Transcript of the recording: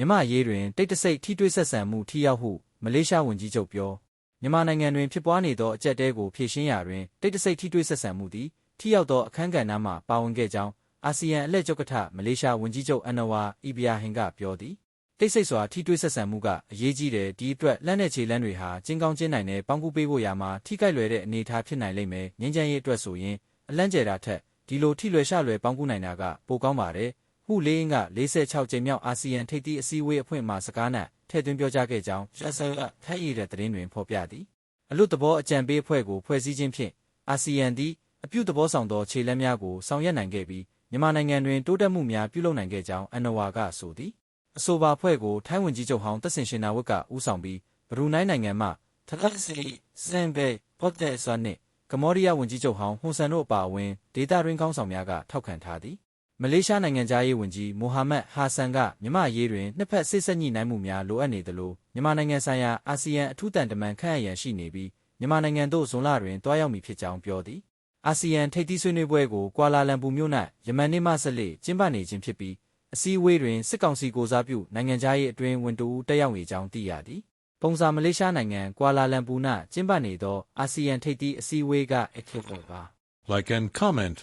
မြန်မာရေးတွင်တိတ်တဆိတ်ထိတွေ့ဆက်ဆံမှုထိရောက်ဟုမလေးရှားဝန်ကြီးချုပ်ပြောမြန်မာနိုင်ငံတွင်ဖြစ်ပွားနေသောအကြက်တဲကိုဖြေရှင်းရာတွင်တိတ်တဆိတ်ထိတွေ့ဆက်ဆံမှုသည်ထိရောက်သောအခန်းကဏ္ဍမှပါဝင်ခဲ့ကြောင်းအာဆီယံအလှည့်ကျုပ်ကထမလေးရှားဝန်ကြီးချုပ်အန်နဝါအီဘီယာဟင်ကပြောသည်တိတ်ဆိတ်စွာထိတွေ့ဆက်ဆံမှုကအရေးကြီးတယ်ဒီအတွက်လက်နဲ့ခြေလမ်းတွေဟာကျင်းကောင်းကျင်းနိုင်တဲ့ပေါင်းကူးပေးဖို့ရာမှာထိခိုက်လွယ်တဲ့အနေအထားဖြစ်နိုင်လိမ့်မယ်ငင်းချမ်းရေးအတွက်ဆိုရင်အလန့်ကျယ်တာထက်ဒီလိုထိလွယ်ရှလွယ်ပေါင်းကူးနိုင်တာကပိုကောင်းပါတယ် ဟုလေးအင်းက46ကြိမ်မြောက်အာဆီယံထိပ်သီးအစည်းအဝေးအဖွင့်မှာစကားနဲ့ထည့်သွင်းပြောကြားခဲ့ကြောင်းရှက်ဆာကဖတ်ရတဲ့သတင်းတွင်ဖော်ပြသည်အလို့သဘောအကြံပေးအဖွဲ့ကိုဖွဲ့စည်းခြင်းဖြင့်အာဆီယံသည်အပြုသဘောဆောင်သောခြေလှမ်းများကိုဆောင်ရွက်နိုင်ခဲ့ပြီးမြန်မာနိုင်ငံတွင်တိုးတက်မှုများပြုလုပ်နိုင်ခဲ့ကြောင်းအန်နဝါကဆိုသည်အဆိုပါအဖွဲ့ကိုထိုင်းဝန်ကြီးချုပ်ဟောင်းတက်ဆင်ရှင်နာဝတ်ကဦးဆောင်ပြီးဘရူနိုင်းနိုင်ငံမှထလက်စီစင်ဘေပေါ်တဲ့ဆွမ်းနှင့်ကမ္ဘောဒီးယားဝန်ကြီးချုပ်ဟောင်းဟွန်ဆန်တို့အပါအဝင်ဒေတာရင်းကောင်းဆောင်များကထောက်ခံထားသည် မလေးရှားနိုင်ငံသားရေးဝန်ကြီးမိုဟာမက်ဟာဆန်ကမြမရေးတွင်နှစ်ဖက်စစ်ဆက်ညှိနှိုင်းမှုများလိုအပ်နေသလိုမြန်မာနိုင်ငံဆိုင်ရာအာဆီယံအထူးတန်တမန်ခန့်အပ်ရန်ရှိနေပြီးမြန်မာနိုင်ငံသို့ဇွန်လတွင်တွားရောက်မည်ဖြစ်ကြောင်းပြောသည်အာဆီယံထိပ်သီးဆွေးနွေးပွဲကိုကွာလာလမ်ပူမြို့၌ယမန်နေ့မှဆက်လက်ကျင်းပနေခြင်းဖြစ်ပြီးအစည်းအဝေးတွင်စစ်ကောင်စီကိုစားပြုနိုင်ငံသားရေးအတွင်းဝန်တူဦးတက်ရောက်နေကြောင်းသိရသည်ပုံစာမလေးရှားနိုင်ငံကွာလာလမ်ပူ၌ကျင်းပနေသောအာဆီယံထိပ်သီးအစည်းအဝေးကအခက်ပေါ်ပါ Like and comment.